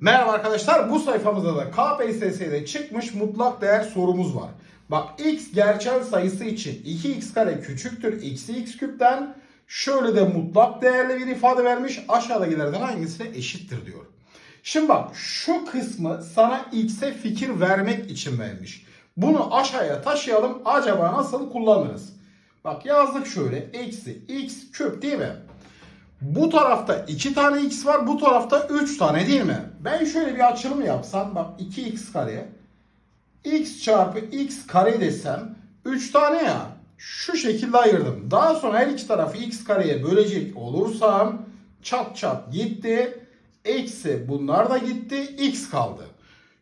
Merhaba arkadaşlar bu sayfamızda da KPSS'de çıkmış mutlak değer sorumuz var. Bak x gerçel sayısı için 2x kare küçüktür eksi x küpten şöyle de mutlak değerli bir ifade vermiş aşağıdakilerden hangisine eşittir diyor. Şimdi bak şu kısmı sana x'e fikir vermek için vermiş. Bunu aşağıya taşıyalım acaba nasıl kullanırız? Bak yazdık şöyle eksi x küp değil mi? Bu tarafta 2 tane x var, bu tarafta 3 tane değil mi? Ben şöyle bir açılım yapsam, bak 2x kare, x çarpı x kare desem, 3 tane ya, şu şekilde ayırdım. Daha sonra her iki tarafı x kareye bölecek olursam, çat çat gitti, eksi bunlar da gitti, x kaldı.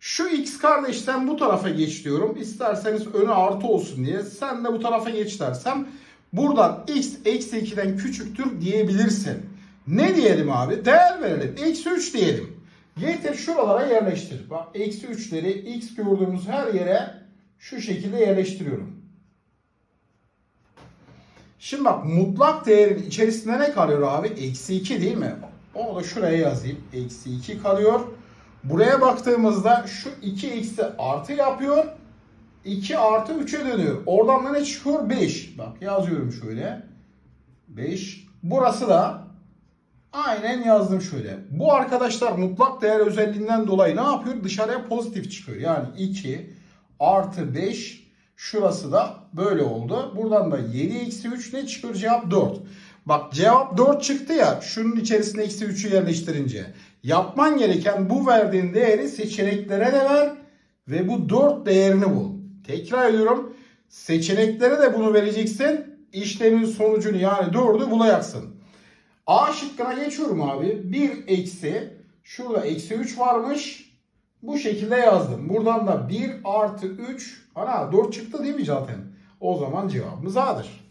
Şu x kardeşten bu tarafa geç diyorum. İsterseniz önü artı olsun diye. Sen de bu tarafa geç dersem buradan x eksi 2'den küçüktür diyebilirsin. Ne diyelim abi? Değer verelim. Eksi 3 diyelim. Getir şuralara yerleştir. Bak eksi 3'leri x gördüğümüz her yere şu şekilde yerleştiriyorum. Şimdi bak mutlak değerin içerisinde ne kalıyor abi? Eksi 2 değil mi? Onu da şuraya yazayım. Eksi 2 kalıyor. Buraya baktığımızda şu 2 eksi artı yapıyor. 2 artı 3'e dönüyor. Oradan da ne çıkıyor? 5. Bak yazıyorum şöyle. 5. Burası da aynen yazdım şöyle. Bu arkadaşlar mutlak değer özelliğinden dolayı ne yapıyor? Dışarıya pozitif çıkıyor. Yani 2 artı 5 şurası da böyle oldu. Buradan da 7 eksi 3 ne çıkıyor? Cevap 4. Bak cevap 4 çıktı ya şunun içerisine eksi 3'ü yerleştirince. Yapman gereken bu verdiğin değeri seçeneklere de ver ve bu 4 değerini bul. Tekrar ediyorum. Seçeneklere de bunu vereceksin. İşlemin sonucunu yani 4'ü bulacaksın. A şıkkına geçiyorum abi. 1 eksi şurada eksi 3 varmış. Bu şekilde yazdım. Buradan da 1 artı 3 ana 4 çıktı değil mi zaten? O zaman cevabımız A'dır.